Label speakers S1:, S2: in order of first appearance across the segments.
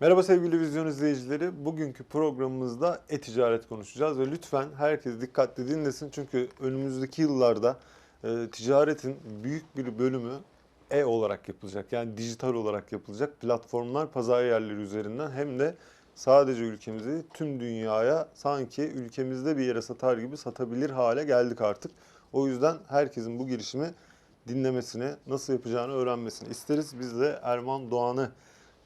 S1: Merhaba sevgili vizyon izleyicileri. Bugünkü programımızda e-ticaret konuşacağız ve lütfen herkes dikkatli dinlesin çünkü önümüzdeki yıllarda e, ticaretin büyük bir bölümü e olarak yapılacak. Yani dijital olarak yapılacak. Platformlar, pazar yerleri üzerinden hem de sadece ülkemize değil, tüm dünyaya sanki ülkemizde bir yere satar gibi satabilir hale geldik artık. O yüzden herkesin bu girişimi dinlemesini, nasıl yapacağını öğrenmesini isteriz. Biz de Erman Doğan'ı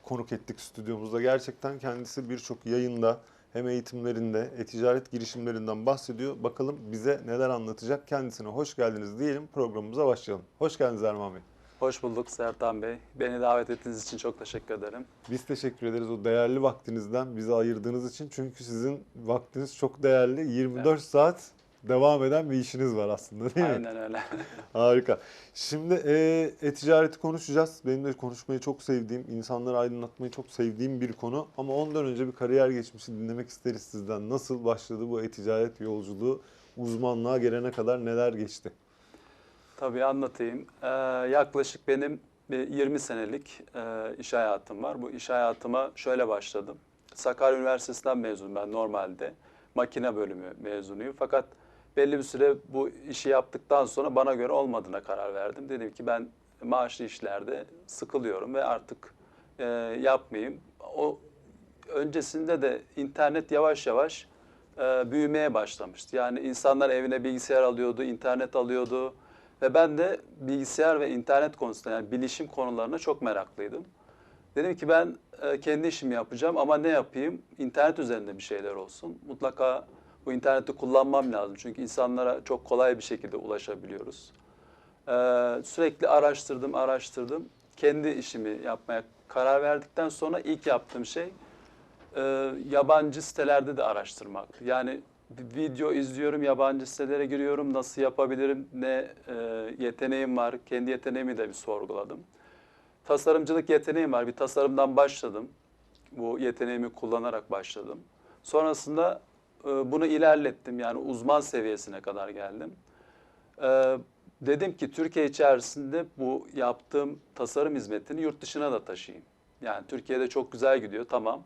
S1: konuk ettik stüdyomuzda. Gerçekten kendisi birçok yayında hem eğitimlerinde, e-ticaret girişimlerinden bahsediyor. Bakalım bize neler anlatacak. Kendisine hoş geldiniz diyelim. Programımıza başlayalım. Hoş geldiniz Erman Bey.
S2: Hoş bulduk Sertan Bey. Beni davet ettiğiniz için çok teşekkür ederim.
S1: Biz teşekkür ederiz o değerli vaktinizden bize ayırdığınız için. Çünkü sizin vaktiniz çok değerli. 24 saat devam eden bir işiniz var aslında değil mi?
S2: Aynen öyle.
S1: Harika. Şimdi e, e-ticareti konuşacağız. Benim de konuşmayı çok sevdiğim, insanları aydınlatmayı çok sevdiğim bir konu. Ama ondan önce bir kariyer geçmişi dinlemek isteriz sizden. Nasıl başladı bu e-ticaret yolculuğu? Uzmanlığa gelene kadar neler geçti?
S2: Tabii anlatayım. Ee, yaklaşık benim bir 20 senelik e, iş hayatım var. Bu iş hayatıma şöyle başladım. Sakarya Üniversitesi'nden mezunum ben normalde. Makine bölümü mezunuyum. Fakat belli bir süre bu işi yaptıktan sonra bana göre olmadığına karar verdim. Dedim ki ben maaşlı işlerde sıkılıyorum ve artık e, yapmayayım. O öncesinde de internet yavaş yavaş e, büyümeye başlamıştı. Yani insanlar evine bilgisayar alıyordu, internet alıyordu ve ben de bilgisayar ve internet konusunda yani bilişim konularına çok meraklıydım. Dedim ki ben e, kendi işimi yapacağım ama ne yapayım? İnternet üzerinde bir şeyler olsun. Mutlaka bu interneti kullanmam lazım çünkü insanlara çok kolay bir şekilde ulaşabiliyoruz. E, sürekli araştırdım, araştırdım. Kendi işimi yapmaya karar verdikten sonra ilk yaptığım şey e, yabancı sitelerde de araştırmak. Yani video izliyorum, yabancı sitelere giriyorum, nasıl yapabilirim, ne e, yeteneğim var, kendi yeteneğimi de bir sorguladım. Tasarımcılık yeteneğim var, bir tasarımdan başladım. Bu yeteneğimi kullanarak başladım. Sonrasında bunu ilerlettim, yani uzman seviyesine kadar geldim. E, dedim ki Türkiye içerisinde bu yaptığım tasarım hizmetini yurt dışına da taşıyayım. Yani Türkiye'de çok güzel gidiyor, tamam.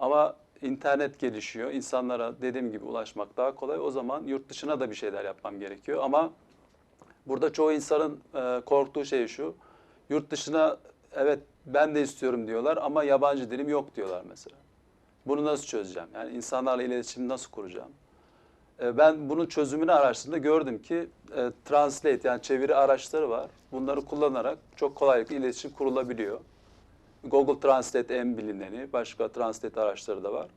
S2: Ama internet gelişiyor. İnsanlara dediğim gibi ulaşmak daha kolay. O zaman yurt dışına da bir şeyler yapmam gerekiyor. Ama burada çoğu insanın e, korktuğu şey şu. Yurt dışına evet ben de istiyorum diyorlar ama yabancı dilim yok diyorlar mesela. Bunu nasıl çözeceğim? Yani insanlarla iletişim nasıl kuracağım? E, ben bunun çözümünü araştırdığımda gördüm ki e, translate yani çeviri araçları var. Bunları kullanarak çok kolaylıkla iletişim kurulabiliyor. Google Translate en bilineni, başka translate araçları da var.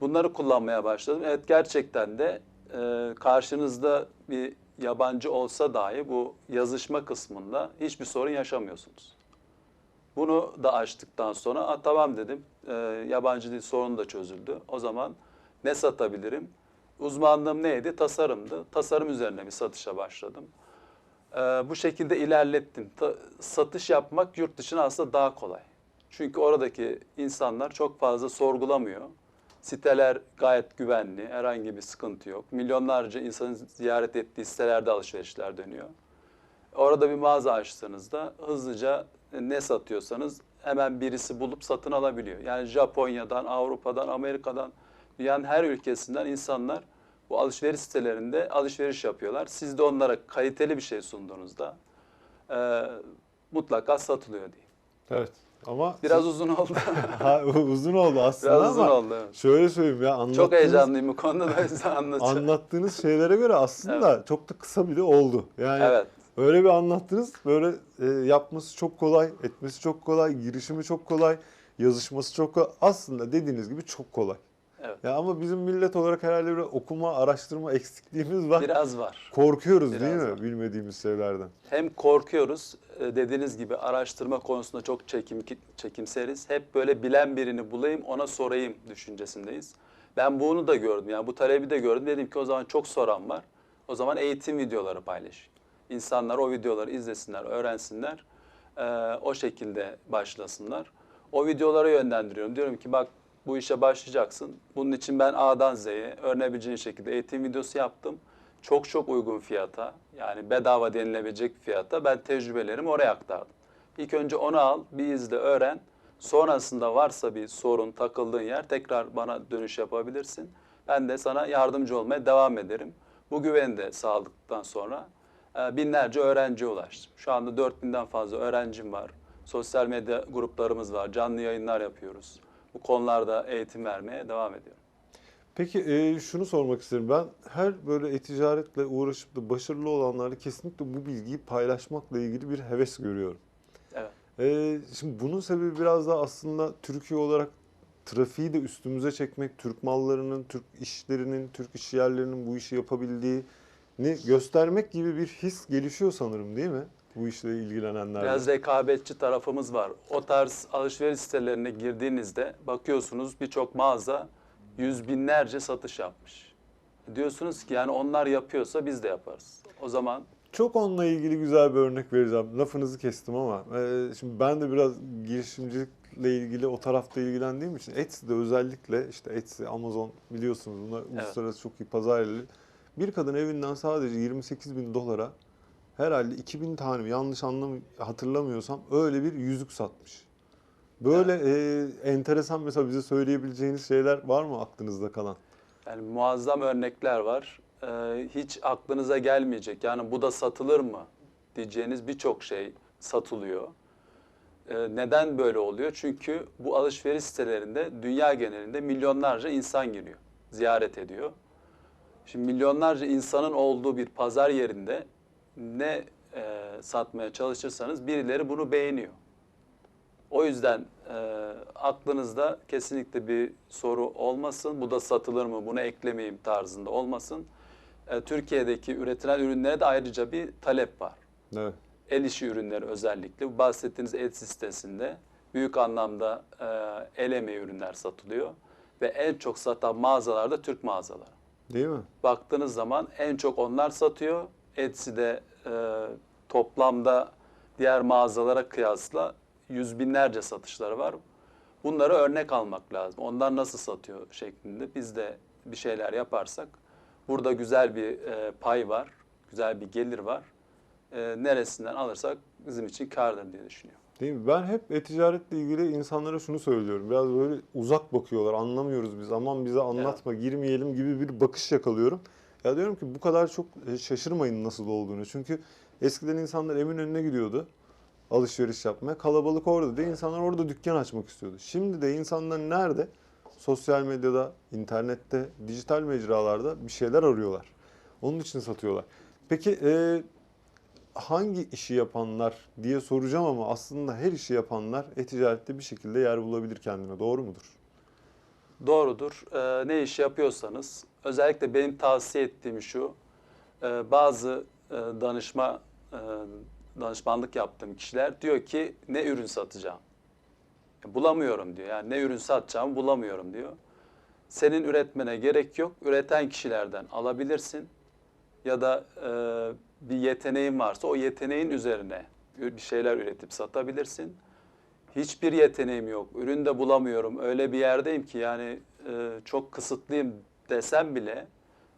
S2: Bunları kullanmaya başladım. Evet gerçekten de e, karşınızda bir yabancı olsa dahi bu yazışma kısmında hiçbir sorun yaşamıyorsunuz. Bunu da açtıktan sonra "Aa, tamam dedim e, yabancı dil sorunu da çözüldü. O zaman ne satabilirim? Uzmanlığım neydi? Tasarımdı. Tasarım üzerine bir satışa başladım. E, bu şekilde ilerlettim. Ta- satış yapmak yurt dışına aslında daha kolay. Çünkü oradaki insanlar çok fazla sorgulamıyor. Siteler gayet güvenli, herhangi bir sıkıntı yok. Milyonlarca insanın ziyaret ettiği sitelerde alışverişler dönüyor. Orada bir mağaza açtığınızda hızlıca ne satıyorsanız hemen birisi bulup satın alabiliyor. Yani Japonya'dan, Avrupa'dan, Amerika'dan, dünyanın her ülkesinden insanlar bu alışveriş sitelerinde alışveriş yapıyorlar. Siz de onlara kaliteli bir şey sunduğunuzda e, mutlaka satılıyor diyeyim.
S1: Evet. Ama
S2: Biraz uzun oldu.
S1: Ha, uzun oldu aslında
S2: Biraz uzun
S1: ama
S2: oldu. evet.
S1: şöyle söyleyeyim ya anlattığınız,
S2: Çok heyecanlıyım bu konuda da size anlatacağım.
S1: anlattığınız şeylere göre aslında çok da kısa bile oldu. Yani
S2: Evet.
S1: Öyle bir anlattınız. Böyle e, yapması çok kolay, etmesi çok kolay, girişimi çok kolay, yazışması çok kolay. Aslında dediğiniz gibi çok kolay.
S2: Evet.
S1: Ya ama bizim millet olarak herhalde bir okuma, araştırma eksikliğimiz var.
S2: Biraz var.
S1: Korkuyoruz
S2: Biraz
S1: değil mi
S2: var.
S1: bilmediğimiz şeylerden?
S2: Hem korkuyoruz e, dediğiniz gibi araştırma konusunda çok çekim, çekimseriz. Hep böyle bilen birini bulayım ona sorayım düşüncesindeyiz. Ben bunu da gördüm yani bu talebi de gördüm. Dedim ki o zaman çok soran var. O zaman eğitim videoları paylaş. İnsanlar o videoları izlesinler, öğrensinler. e, o şekilde başlasınlar. O videolara yönlendiriyorum. Diyorum ki bak bu işe başlayacaksın. Bunun için ben A'dan Z'ye öğrenebileceğin şekilde eğitim videosu yaptım. Çok çok uygun fiyata yani bedava denilebilecek fiyata ben tecrübelerimi oraya aktardım. İlk önce onu al, bir izle, öğren. Sonrasında varsa bir sorun, takıldığın yer tekrar bana dönüş yapabilirsin. Ben de sana yardımcı olmaya devam ederim. Bu güveni de sağladıktan sonra binlerce öğrenciye ulaştım. Şu anda 4000'den fazla öğrencim var. Sosyal medya gruplarımız var. Canlı yayınlar yapıyoruz. Bu konularda eğitim vermeye devam ediyorum.
S1: Peki e, şunu sormak isterim. Ben her böyle e-ticaretle uğraşıp da başarılı olanlarla kesinlikle bu bilgiyi paylaşmakla ilgili bir heves görüyorum.
S2: Evet.
S1: E, şimdi bunun sebebi biraz da aslında Türkiye olarak trafiği de üstümüze çekmek, Türk mallarının, Türk işlerinin, Türk iş yerlerinin bu işi yapabildiğini göstermek gibi bir his gelişiyor sanırım değil mi? Bu işle ilgilenenlerde.
S2: Biraz rekabetçi tarafımız var. O tarz alışveriş sitelerine girdiğinizde bakıyorsunuz birçok mağaza yüz binlerce satış yapmış. Diyorsunuz ki yani onlar yapıyorsa biz de yaparız. O zaman
S1: Çok onunla ilgili güzel bir örnek vereceğim. Lafınızı kestim ama e, şimdi ben de biraz girişimcilikle ilgili o tarafta ilgilendiğim için Etsy'de özellikle işte Etsy, Amazon biliyorsunuz bunlar uluslararası çok iyi pazar yerleri. Bir kadın evinden sadece 28 bin dolara herhalde 2000 tane mi yanlış anlam hatırlamıyorsam öyle bir yüzük satmış. Böyle e, enteresan mesela bize söyleyebileceğiniz şeyler var mı aklınızda kalan?
S2: yani muazzam örnekler var. Ee, hiç aklınıza gelmeyecek. Yani bu da satılır mı diyeceğiniz birçok şey satılıyor. Ee, neden böyle oluyor? Çünkü bu alışveriş sitelerinde dünya genelinde milyonlarca insan giriyor, ziyaret ediyor. Şimdi milyonlarca insanın olduğu bir pazar yerinde ne e, satmaya çalışırsanız birileri bunu beğeniyor. O yüzden e, aklınızda kesinlikle bir soru olmasın. Bu da satılır mı, bunu eklemeyeyim tarzında olmasın. E, Türkiye'deki üretilen ürünlere de ayrıca bir talep var.
S1: Evet.
S2: El işi ürünleri özellikle. Bu bahsettiğiniz Etsy sitesinde büyük anlamda e, el emeği ürünler satılıyor. Ve en çok satan mağazalar da Türk mağazaları.
S1: Değil mi?
S2: Baktığınız zaman en çok onlar satıyor. Etsy'de e, toplamda diğer mağazalara kıyasla yüz binlerce satışları var. Bunları örnek almak lazım. Onlar nasıl satıyor şeklinde biz de bir şeyler yaparsak burada güzel bir e, pay var, güzel bir gelir var. E, neresinden alırsak bizim için kârdır diye düşünüyorum.
S1: Değil mi? Ben hep e-ticaretle ilgili insanlara şunu söylüyorum. Biraz böyle uzak bakıyorlar. Anlamıyoruz biz. Aman bize anlatma, girmeyelim gibi bir bakış yakalıyorum. Ya diyorum ki bu kadar çok e, şaşırmayın nasıl olduğunu. Çünkü eskiden insanlar Eminönü'ne gidiyordu alışveriş yapmaya. Kalabalık orada da insanlar orada dükkan açmak istiyordu. Şimdi de insanlar nerede? Sosyal medyada, internette, dijital mecralarda bir şeyler arıyorlar. Onun için satıyorlar. Peki e, hangi işi yapanlar diye soracağım ama aslında her işi yapanlar e-ticarette bir şekilde yer bulabilir kendine. Doğru mudur?
S2: Doğrudur. Ee, ne iş yapıyorsanız özellikle benim tavsiye ettiğim şu e, bazı e, danışma e, danışmanlık yaptığım kişiler diyor ki ne ürün satacağım? Bulamıyorum diyor. Yani ne ürün satacağımı bulamıyorum diyor. Senin üretmene gerek yok. Üreten kişilerden alabilirsin. Ya da e, bir yeteneğin varsa o yeteneğin üzerine bir şeyler üretip satabilirsin. Hiçbir yeteneğim yok. Ürün de bulamıyorum. Öyle bir yerdeyim ki yani e, çok kısıtlıyım desem bile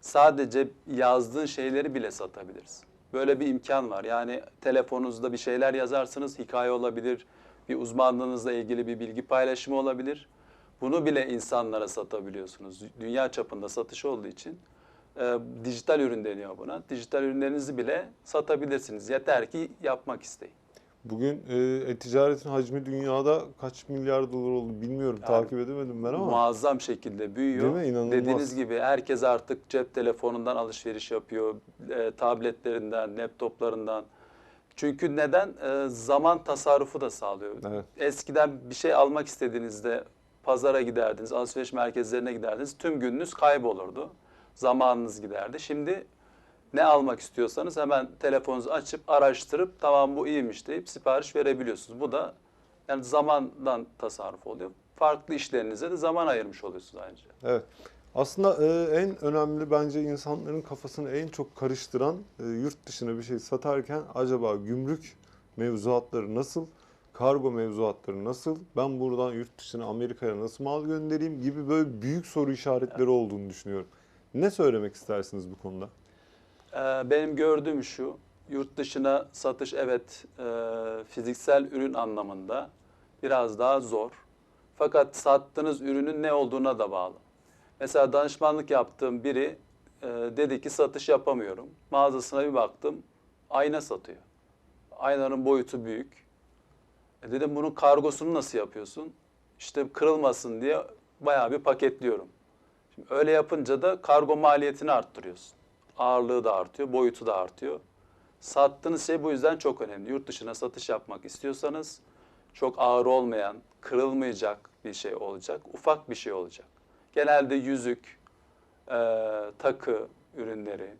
S2: sadece yazdığın şeyleri bile satabiliriz. Böyle bir imkan var. Yani telefonunuzda bir şeyler yazarsınız, hikaye olabilir, bir uzmanlığınızla ilgili bir bilgi paylaşımı olabilir. Bunu bile insanlara satabiliyorsunuz. Dünya çapında satış olduğu için e, dijital ürün deniyor buna. Dijital ürünlerinizi bile satabilirsiniz. Yeter ki yapmak isteyin.
S1: Bugün e, e-ticaretin hacmi dünyada kaç milyar dolar oldu bilmiyorum.
S2: Yani
S1: takip edemedim ben ama.
S2: Muazzam şekilde büyüyor.
S1: Değil mi? İnanılmaz.
S2: Dediğiniz gibi herkes artık cep telefonundan alışveriş yapıyor. E, tabletlerinden, laptoplarından. Çünkü neden? E, zaman tasarrufu da sağlıyor.
S1: Evet.
S2: Eskiden bir şey almak istediğinizde pazara giderdiniz, alışveriş merkezlerine giderdiniz. Tüm gününüz kaybolurdu. Zamanınız giderdi. Şimdi ne almak istiyorsanız hemen telefonunuzu açıp araştırıp tamam bu iyiymiş deyip sipariş verebiliyorsunuz. Bu da yani zamandan tasarruf oluyor. Farklı işlerinize de zaman ayırmış oluyorsunuz ayrıca.
S1: Evet. Aslında e, en önemli bence insanların kafasını en çok karıştıran e, yurt dışına bir şey satarken acaba gümrük mevzuatları nasıl, kargo mevzuatları nasıl, ben buradan yurt dışına Amerika'ya nasıl mal göndereyim gibi böyle büyük soru işaretleri olduğunu düşünüyorum. Ne söylemek istersiniz bu konuda?
S2: Ee, Benim gördüğüm şu, yurt dışına satış evet e, fiziksel ürün anlamında biraz daha zor. Fakat sattığınız ürünün ne olduğuna da bağlı. Mesela danışmanlık yaptığım biri e, dedi ki satış yapamıyorum. Mağazasına bir baktım ayna satıyor. Aynanın boyutu büyük. E dedim bunun kargosunu nasıl yapıyorsun? İşte kırılmasın diye bayağı bir paketliyorum. Öyle yapınca da kargo maliyetini arttırıyorsun. Ağırlığı da artıyor, boyutu da artıyor. Sattığınız şey bu yüzden çok önemli. Yurt dışına satış yapmak istiyorsanız çok ağır olmayan, kırılmayacak bir şey olacak, ufak bir şey olacak. Genelde yüzük, e, takı ürünleri,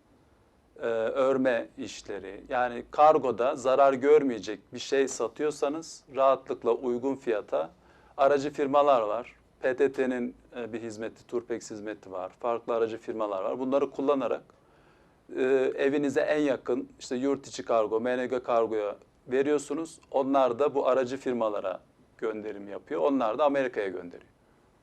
S2: e, örme işleri yani kargoda zarar görmeyecek bir şey satıyorsanız rahatlıkla uygun fiyata aracı firmalar var. PTT'nin e, bir hizmeti, Turpex hizmeti var. Farklı aracı firmalar var. Bunları kullanarak e, evinize en yakın işte yurt içi kargo, MNG kargoya veriyorsunuz. Onlar da bu aracı firmalara gönderim yapıyor. Onlar da Amerika'ya gönderiyor.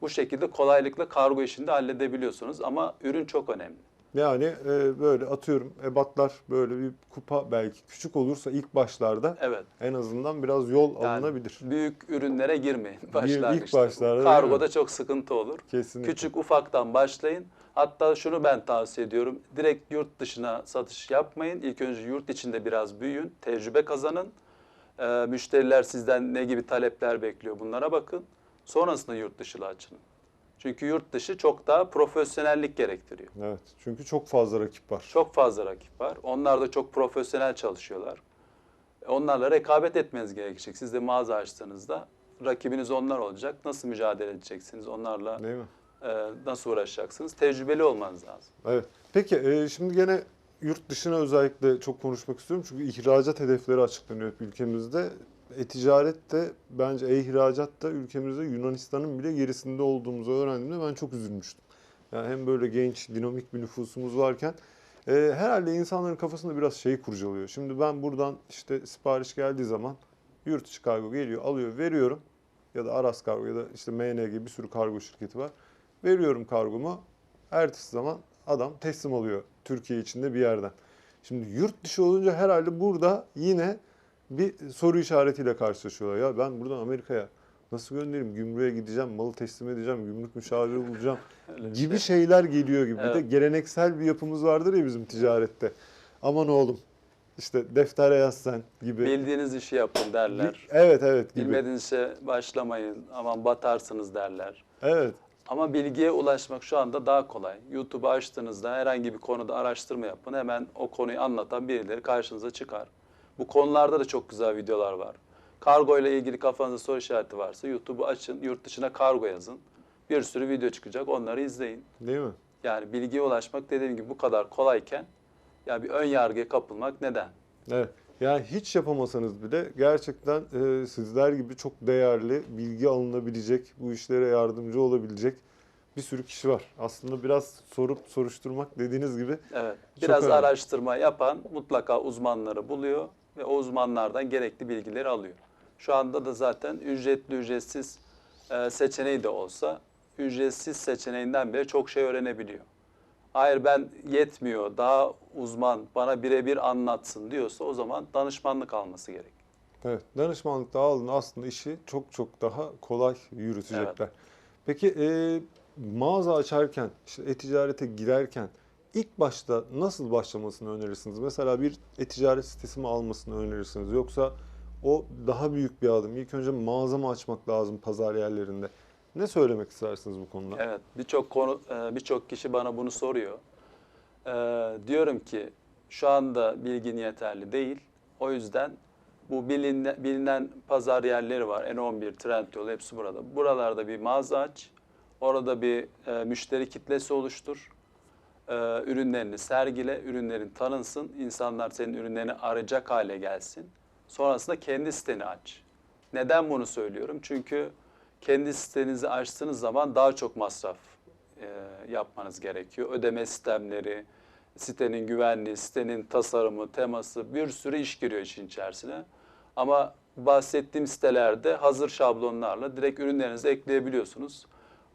S2: Bu şekilde kolaylıkla kargo işini de halledebiliyorsunuz ama ürün çok önemli.
S1: Yani e, böyle atıyorum ebatlar böyle bir kupa belki küçük olursa ilk başlarda
S2: Evet.
S1: en azından biraz yol
S2: Yani
S1: alınabilir.
S2: büyük ürünlere girmeyin başlangıçta.
S1: başlarda değil
S2: Kargoda çok sıkıntı olur.
S1: Kesinlikle.
S2: Küçük ufaktan başlayın. Hatta şunu ben tavsiye ediyorum. Direkt yurt dışına satış yapmayın. İlk önce yurt içinde biraz büyüyün. Tecrübe kazanın. Ee, müşteriler sizden ne gibi talepler bekliyor bunlara bakın. Sonrasında yurt dışıyla açın. Çünkü yurt dışı çok daha profesyonellik gerektiriyor.
S1: Evet. Çünkü çok fazla rakip var.
S2: Çok fazla rakip var. Onlar da çok profesyonel çalışıyorlar. Onlarla rekabet etmeniz gerekecek. Siz de mağaza açtığınızda rakibiniz onlar olacak. Nasıl mücadele edeceksiniz? Onlarla
S1: Değil mi?
S2: e, nasıl uğraşacaksınız? Tecrübeli olmanız lazım.
S1: Evet. Peki e, şimdi gene yurt dışına özellikle çok konuşmak istiyorum. Çünkü ihracat hedefleri açıklanıyor ülkemizde. E-ticaret de bence e-ihracat da ülkemizde Yunanistan'ın bile gerisinde olduğumuzu öğrendiğimde ben çok üzülmüştüm. Yani hem böyle genç, dinamik bir nüfusumuz varken e, herhalde insanların kafasında biraz şey kurcalıyor. Şimdi ben buradan işte sipariş geldiği zaman yurt içi kargo geliyor, alıyor, veriyorum. Ya da Aras Kargo ya da işte MNG bir sürü kargo şirketi var. Veriyorum kargomu. Ertesi zaman adam teslim alıyor Türkiye içinde bir yerden. Şimdi yurt dışı olunca herhalde burada yine bir soru işaretiyle karşılaşıyorlar. Ya ben buradan Amerika'ya nasıl göndereyim? Gümrüğe gideceğim, malı teslim edeceğim, gümrük müşaviri bulacağım gibi
S2: şey.
S1: şeyler geliyor gibi. Bir de
S2: Evet.
S1: geleneksel bir yapımız vardır ya bizim ticarette. Aman oğlum işte deftere yaz sen gibi.
S2: Bildiğiniz işi yapın derler.
S1: Evet evet gibi.
S2: Bilmediğiniz işe başlamayın. Aman batarsınız derler.
S1: Evet.
S2: Ama bilgiye ulaşmak şu anda daha kolay. YouTube'u açtığınızda herhangi bir konuda araştırma yapın. Hemen o konuyu anlatan birileri karşınıza çıkar. Bu konularda da çok güzel videolar var. Kargo ile ilgili kafanızda soru işareti varsa YouTube'u açın, yurt dışına kargo yazın. Bir sürü video çıkacak, onları izleyin.
S1: Değil mi?
S2: Yani bilgiye ulaşmak dediğim gibi bu kadar kolayken ya bir ön yargıya kapılmak neden?
S1: Evet. Yani hiç yapamasanız bile gerçekten e, sizler gibi çok değerli, bilgi alınabilecek, bu işlere yardımcı olabilecek bir sürü kişi var. Aslında biraz sorup soruşturmak dediğiniz gibi
S2: Evet. Biraz
S1: önemli.
S2: araştırma yapan mutlaka uzmanları buluyor ve o uzmanlardan gerekli bilgileri alıyor. Şu anda da zaten ücretli ücretsiz e, seçeneği de olsa ücretsiz seçeneğinden bile çok şey öğrenebiliyor. Hayır ben yetmiyor, daha uzman bana birebir anlatsın diyorsa o zaman danışmanlık alması gerek.
S1: Evet, danışmanlıkta aldığında aslında işi çok çok daha kolay yürütecekler. Peki e, mağaza açarken, işte e-ticarete girerken ilk başta nasıl başlamasını önerirsiniz? Mesela bir e-ticaret sitesi mi almasını önerirsiniz? Yoksa o daha büyük bir adım. İlk önce mağaza mı açmak lazım pazar yerlerinde? Ne söylemek istersiniz bu konuda?
S2: Evet, birçok konu e, birçok kişi bana bunu soruyor. E, diyorum ki şu anda bilgin yeterli değil. O yüzden bu bilinen, bilinen pazar yerleri var. N11, Trendyol hepsi burada. Buralarda bir mağaza aç. Orada bir e, müşteri kitlesi oluştur. E, ürünlerini sergile, ürünlerin tanınsın. İnsanlar senin ürünlerini arayacak hale gelsin. Sonrasında kendi siteni aç. Neden bunu söylüyorum? Çünkü kendi sitenizi açtığınız zaman daha çok masraf e, yapmanız gerekiyor. Ödeme sistemleri, sitenin güvenliği, sitenin tasarımı, teması bir sürü iş giriyor işin içerisine. Ama bahsettiğim sitelerde hazır şablonlarla direkt ürünlerinizi ekleyebiliyorsunuz.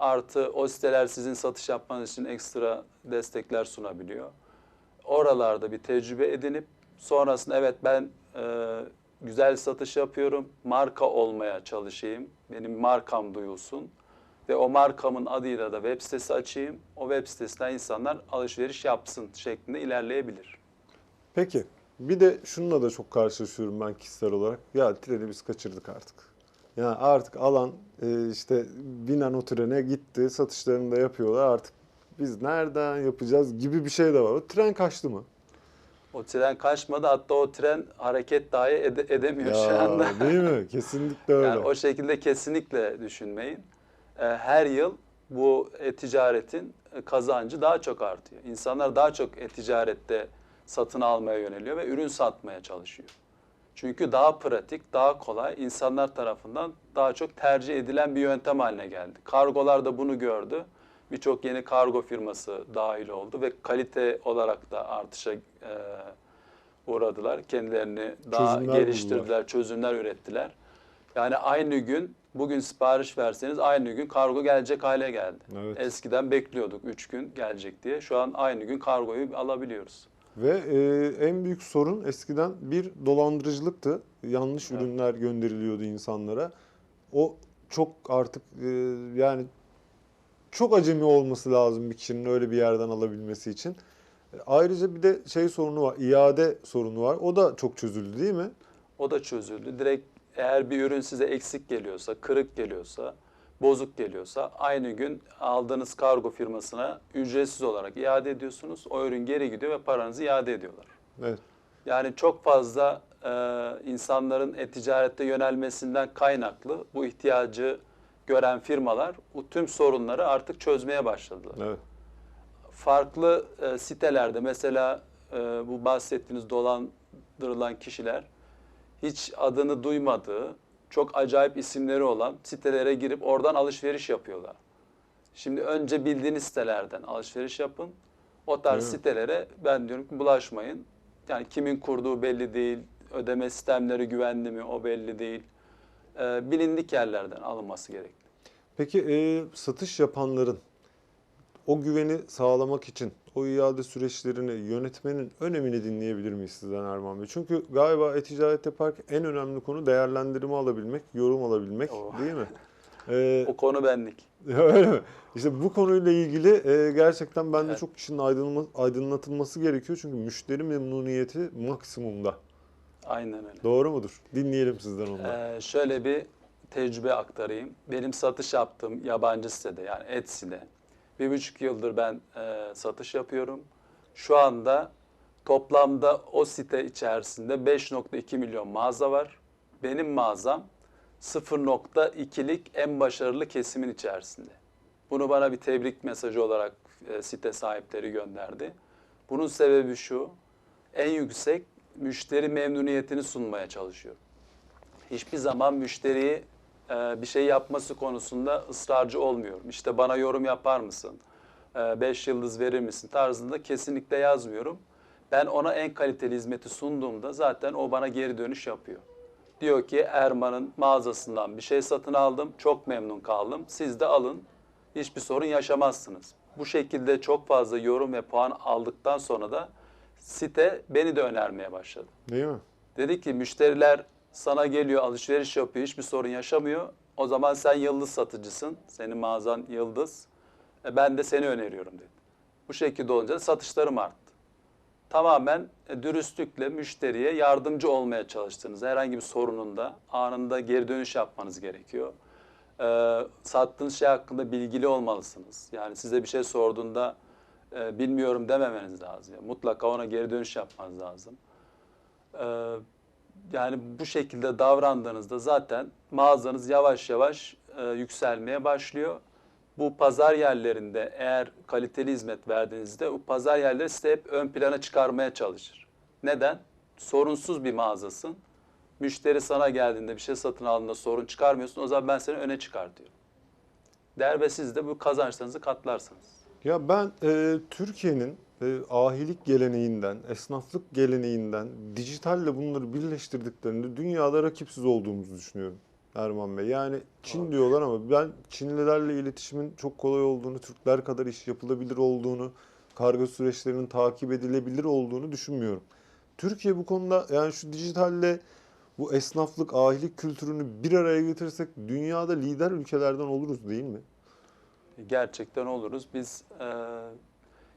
S2: Artı o siteler sizin satış yapmanız için ekstra destekler sunabiliyor. Oralarda bir tecrübe edinip sonrasında evet ben e, güzel satış yapıyorum. Marka olmaya çalışayım. Benim markam duyulsun. Ve o markamın adıyla da web sitesi açayım. O web sitesinden insanlar alışveriş yapsın şeklinde ilerleyebilir.
S1: Peki bir de şununla da çok karşılaşıyorum ben kişisel olarak. Ya treni biz kaçırdık artık. Yani artık alan e, işte binen o trene gitti satışlarını da yapıyorlar artık biz nereden yapacağız gibi bir şey de var. O tren kaçtı mı?
S2: O tren kaçmadı. Hatta o tren hareket dahi ede- edemiyor şu
S1: Ya,
S2: anda.
S1: değil mi? Kesinlikle öyle.
S2: Yani o şekilde kesinlikle düşünmeyin. Ee, Her yıl bu e-ticaretin e, kazancı daha çok artıyor. İnsanlar daha çok e-ticarette satın almaya yöneliyor ve ürün satmaya çalışıyor. Çünkü daha pratik, daha kolay, insanlar tarafından daha çok tercih edilen bir yöntem haline geldi. Kargolar da bunu gördü. Birçok yeni kargo firması dahil oldu ve kalite olarak da artışa e, uğradılar. Kendilerini daha
S1: Çözümler
S2: geliştirdiler,
S1: buldular.
S2: çözümler ürettiler. Yani aynı gün bugün sipariş verseniz aynı gün kargo gelecek hale geldi.
S1: Evet.
S2: Eskiden bekliyorduk 3 gün gelecek diye. Şu an aynı gün kargoyu alabiliyoruz.
S1: Ve e, en büyük sorun eskiden bir dolandırıcılıktı. Yanlış
S2: Evet.
S1: ürünler gönderiliyordu insanlara. O çok artık e, yani çok acemi olması lazım bir kişinin öyle bir yerden alabilmesi için. Ayrıca bir de şey sorunu var, iade sorunu var. O da çok çözüldü değil mi?
S2: O da çözüldü. Direkt eğer bir ürün size eksik geliyorsa, kırık geliyorsa, bozuk geliyorsa aynı gün aldığınız kargo firmasına ücretsiz olarak iade ediyorsunuz. O ürün geri gidiyor ve paranızı iade ediyorlar.
S1: Evet.
S2: Yani çok fazla e, insanların e-ticarette yönelmesinden kaynaklı bu ihtiyacı gören firmalar bu tüm sorunları artık çözmeye başladılar.
S1: Evet.
S2: Farklı e, sitelerde mesela e, bu bahsettiğiniz dolandırılan kişiler hiç adını duymadığı çok acayip isimleri olan sitelere girip oradan alışveriş yapıyorlar. Şimdi önce bildiğiniz sitelerden alışveriş yapın. O tarz
S1: Evet.
S2: sitelere ben diyorum ki bulaşmayın. Yani kimin kurduğu belli değil, ödeme sistemleri güvenli mi o belli değil. E, bilindik yerlerden alınması gerekli.
S1: Peki e, satış yapanların o güveni sağlamak için o iade süreçlerini yönetmenin önemini dinleyebilir miyiz sizden Erman Bey? Çünkü galiba e-ticaret yaparken en önemli konu değerlendirme alabilmek, yorum alabilmek
S2: Oh.
S1: değil mi? E,
S2: O konu benlik.
S1: öyle mi? İşte bu konuyla ilgili e, gerçekten bence
S2: Evet.
S1: çok kişinin aydınma- aydınlatılması gerekiyor. Çünkü müşteri memnuniyeti maksimumda.
S2: Aynen öyle.
S1: Doğru mudur? Dinleyelim sizden onu. da.
S2: Ee, şöyle bir tecrübe aktarayım. Benim satış yaptığım yabancı sitede yani Etsy'de bir buçuk yıldır ben e, satış yapıyorum. Şu anda toplamda o site içerisinde 5.2 milyon mağaza var. Benim mağazam 0.2'lik en başarılı kesimin içerisinde. Bunu bana bir tebrik mesajı olarak e, site sahipleri gönderdi. Bunun sebebi şu, en yüksek müşteri memnuniyetini sunmaya çalışıyorum hiçbir zaman müşteriyi e, bir şey yapması konusunda ısrarcı olmuyorum. İşte bana yorum yapar mısın? 5 yıldız verir misin? tarzında kesinlikle yazmıyorum. Ben ona en kaliteli hizmeti sunduğumda zaten o bana geri dönüş yapıyor. Diyor ki Erman'ın mağazasından bir şey satın aldım, çok memnun kaldım. Siz de alın, hiçbir sorun yaşamazsınız. Bu şekilde çok fazla yorum ve puan aldıktan sonra da site beni de önermeye başladı.
S1: Değil mi?
S2: Dedi ki müşteriler sana geliyor, alışveriş yapıyor, hiçbir sorun yaşamıyor. O zaman sen yıldız satıcısın. Senin mağazan yıldız. E, ben de seni öneriyorum dedi. Bu şekilde olunca satışlarım arttı. Tamamen e, dürüstlükle müşteriye yardımcı olmaya çalıştığınız herhangi bir sorununda anında geri dönüş yapmanız gerekiyor. E, sattığınız şey hakkında bilgili olmalısınız. Yani size bir şey sorduğunda e, bilmiyorum dememeniz lazım. Yani mutlaka ona geri dönüş yapmanız lazım. Ee, yani bu şekilde davrandığınızda zaten mağazanız yavaş yavaş e, yükselmeye başlıyor. Bu pazar yerlerinde eğer kaliteli hizmet verdiğinizde bu pazar yerleri size hep ön plana çıkarmaya çalışır. Neden? Sorunsuz bir mağazasın. Müşteri sana geldiğinde bir şey satın aldığında sorun çıkarmıyorsun. O zaman ben seni öne çıkartıyorum. Der ve siz de bu kazançlarınızı katlarsınız.
S1: Ya ben e, Türkiye'nin e, ahilik geleneğinden, esnaflık geleneğinden, dijitalle bunları birleştirdiklerinde dünyada rakipsiz olduğumuzu düşünüyorum Erman Bey. Yani Çin
S2: Doğru.
S1: diyorlar ama ben Çinlilerle iletişimin çok kolay olduğunu, Türkler kadar iş yapılabilir olduğunu, kargo süreçlerinin takip edilebilir olduğunu düşünmüyorum. Türkiye bu konuda yani şu dijitalle bu esnaflık, ahilik kültürünü bir araya getirirsek dünyada lider ülkelerden oluruz değil mi?
S2: Gerçekten oluruz. Biz e,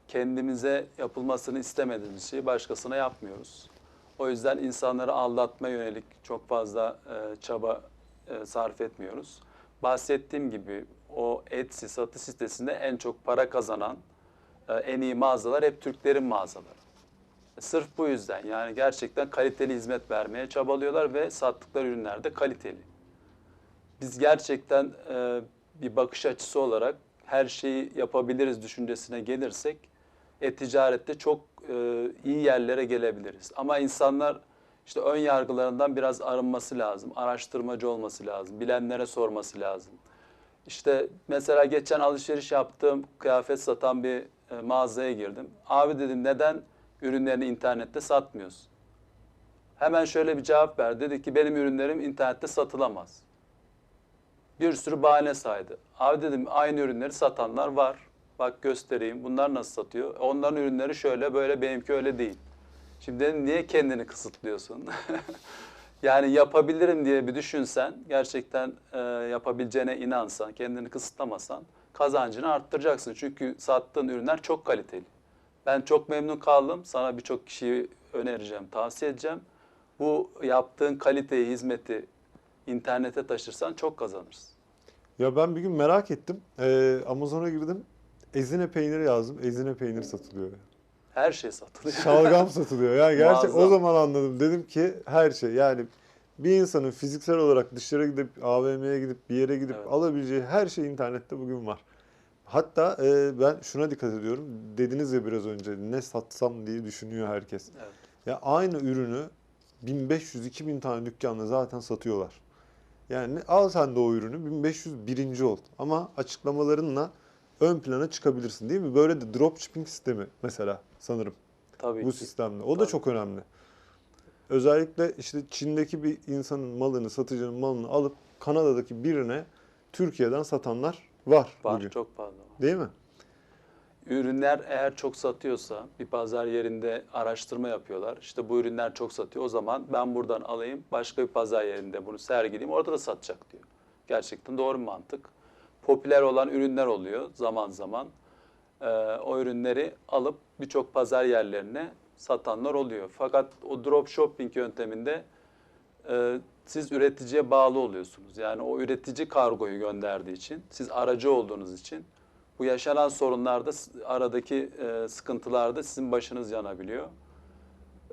S2: kendimize yapılmasını istemediğimiz şeyi başkasına yapmıyoruz. O yüzden insanları aldatma yönelik çok fazla e, çaba e, sarf etmiyoruz. Bahsettiğim gibi o Etsy satış sitesinde en çok para kazanan e, en iyi mağazalar hep Türklerin mağazaları. Sırf bu yüzden yani gerçekten kaliteli hizmet vermeye çabalıyorlar ve sattıkları ürünler de kaliteli. Biz gerçekten e, bir bakış açısı olarak her şeyi yapabiliriz düşüncesine gelirsek e-ticarette çok e, iyi yerlere gelebiliriz. Ama insanlar işte ön yargılarından biraz arınması lazım, araştırmacı olması lazım, bilenlere sorması lazım. İşte mesela geçen alışveriş yaptığım kıyafet satan bir e, mağazaya girdim. Abi dedim neden ürünlerini internette satmıyorsun? Hemen şöyle bir cevap verdi. Dedi ki benim ürünlerim internette satılamaz. Bir sürü bahane saydı. Abi dedim aynı ürünleri satanlar var. Bak göstereyim. Bunlar nasıl satıyor? Onların ürünleri şöyle böyle benimki öyle değil. Şimdi dedim niye kendini kısıtlıyorsun? yani yapabilirim diye bir düşünsen, gerçekten e, yapabileceğine inansan, kendini kısıtlamasan kazancını arttıracaksın. Çünkü sattığın ürünler çok kaliteli. Ben çok memnun kaldım. Sana birçok kişiyi önereceğim, tavsiye edeceğim. Bu yaptığın kaliteyi, hizmeti internete taşırsan çok kazanırsın.
S1: Ya ben bir gün merak ettim. Ee, Amazon'a girdim. Ezine peyniri yazdım. Ezine peynir satılıyor.
S2: Her şey satılıyor.
S1: Şalgam satılıyor. Yani gerçek o zaman anladım. Dedim ki her şey yani bir insanın fiziksel olarak dışarı gidip AVM'ye gidip bir yere gidip
S2: Evet.
S1: alabileceği her şey internette bugün var. Hatta e, ben şuna dikkat ediyorum. Dediniz ya biraz önce ne satsam diye düşünüyor herkes.
S2: Evet.
S1: Ya aynı ürünü 1500-2000 tane dükkanda zaten satıyorlar. Yani al sen de o ürünü 1500 birinci ol. Ama açıklamalarınla ön plana çıkabilirsin değil mi? Böyle de dropshipping sistemi mesela sanırım
S2: Tabii
S1: bu
S2: ki.
S1: sistemle. O da
S2: Tabii.
S1: çok önemli. Özellikle işte Çin'deki bir insanın malını, satıcının malını alıp Kanada'daki birine Türkiye'den satanlar var,
S2: Var,
S1: bugün.
S2: çok fazla.
S1: Değil mi?
S2: Ürünler eğer çok satıyorsa bir pazar yerinde araştırma yapıyorlar. İşte bu ürünler çok satıyor. O zaman ben buradan alayım başka bir pazar yerinde bunu sergileyeyim orada da satacak diyor. Gerçekten doğru bir mantık. Popüler olan ürünler oluyor zaman zaman. Ee, o ürünleri alıp birçok pazar yerlerine satanlar oluyor. Fakat o drop shopping yönteminde e, siz üreticiye bağlı oluyorsunuz. Yani o üretici kargoyu gönderdiği için, siz aracı olduğunuz için bu yaşanan sorunlarda, aradaki e, sıkıntılarda sizin başınız yanabiliyor.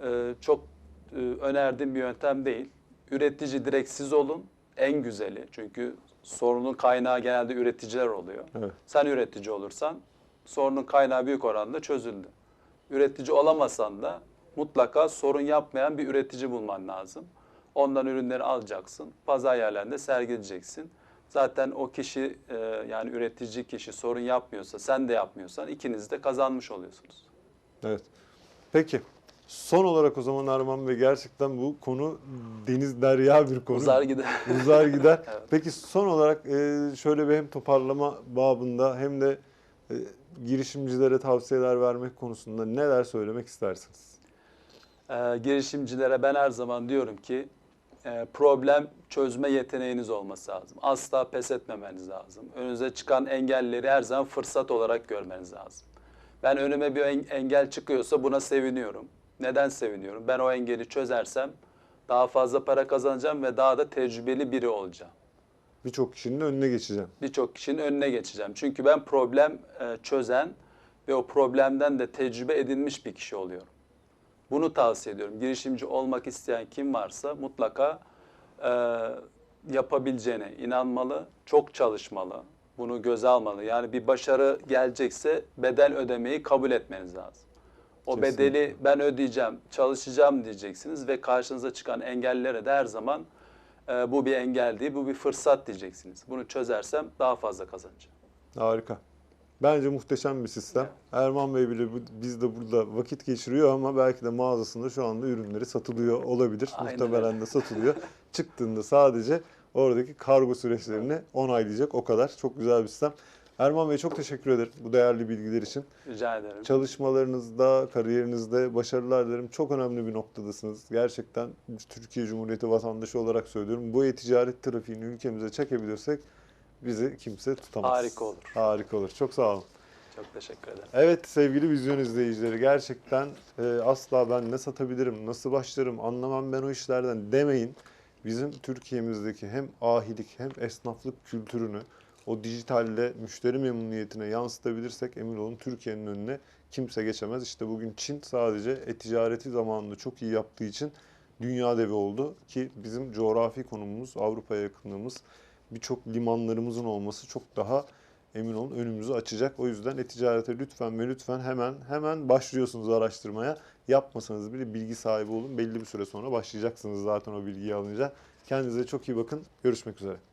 S2: E, çok e, önerdiğim bir yöntem değil. Üretici direkt siz olun, en güzeli. Çünkü sorunun kaynağı genelde üreticiler oluyor.
S1: Evet.
S2: Sen üretici olursan sorunun kaynağı büyük oranda çözüldü. Üretici olamasan da mutlaka sorun yapmayan bir üretici bulman lazım. Ondan ürünleri alacaksın, pazar yerlerinde sergileyeceksin. Zaten o kişi e, yani üretici kişi sorun yapmıyorsa, sen de yapmıyorsan ikiniz de kazanmış oluyorsunuz.
S1: Evet. Peki. Son olarak o zaman Arman Bey gerçekten bu konu deniz derya bir konu.
S2: Uzar gider.
S1: Uzar gider.
S2: Evet.
S1: Peki son olarak e, şöyle bir hem toparlama babında hem de e, girişimcilere tavsiyeler vermek konusunda neler söylemek istersiniz?
S2: Ee, girişimcilere ben her zaman diyorum ki e, problem çözme yeteneğiniz olması lazım. Asla pes etmemeniz lazım. Önünüze çıkan engelleri her zaman fırsat olarak görmeniz lazım. Ben önüme bir en- engel çıkıyorsa buna seviniyorum. Neden seviniyorum? Ben o engeli çözersem daha fazla para kazanacağım ve daha da tecrübeli biri olacağım.
S1: Birçok kişinin önüne geçeceğim.
S2: Birçok kişinin önüne geçeceğim. Çünkü ben problem e, çözen ve o problemden de tecrübe edinmiş bir kişi oluyorum. Bunu tavsiye ediyorum. Girişimci olmak isteyen kim varsa mutlaka e, yapabileceğine inanmalı, çok çalışmalı, bunu göze almalı. Yani bir başarı gelecekse bedel ödemeyi kabul etmeniz lazım. O
S1: Kesinlikle.
S2: bedeli ben ödeyeceğim, çalışacağım diyeceksiniz ve karşınıza çıkan engellere de her zaman e, bu bir engel değil, bu bir fırsat diyeceksiniz. Bunu çözersem daha fazla kazanacağım.
S1: Harika. Bence muhteşem bir sistem. Erman Bey bile bu, biz de burada vakit geçiriyor ama belki de mağazasında şu anda ürünleri satılıyor olabilir.
S2: Aynen
S1: Muhtemelen
S2: öyle.
S1: de satılıyor. Çıktığında sadece oradaki kargo süreçlerini onaylayacak o kadar. Çok güzel bir sistem. Erman Bey çok teşekkür ederim bu değerli bilgiler için.
S2: Rica ederim.
S1: Çalışmalarınızda, kariyerinizde başarılar dilerim. Çok önemli bir noktadasınız. Gerçekten Türkiye Cumhuriyeti vatandaşı olarak söylüyorum. Bu e-ticaret trafiğini ülkemize çekebilirsek bizi kimse tutamaz.
S2: Harika olur.
S1: Harika olur. Çok sağ olun.
S2: Çok teşekkür ederim.
S1: Evet sevgili vizyon izleyicileri gerçekten e, asla ben ne satabilirim, nasıl başlarım, anlamam ben o işlerden demeyin. Bizim Türkiye'mizdeki hem ahilik hem esnaflık kültürünü o dijitalle müşteri memnuniyetine yansıtabilirsek emin olun Türkiye'nin önüne kimse geçemez. İşte bugün Çin sadece e-ticareti zamanında çok iyi yaptığı için dünya devi oldu ki bizim coğrafi konumumuz, Avrupa'ya yakınlığımız, birçok limanlarımızın olması çok daha emin olun önümüzü açacak. O yüzden e-ticarete lütfen ve lütfen hemen hemen başlıyorsunuz araştırmaya. Yapmasanız bile bilgi sahibi olun. Belli bir süre sonra başlayacaksınız zaten o bilgiyi alınca. Kendinize çok iyi bakın. Görüşmek üzere.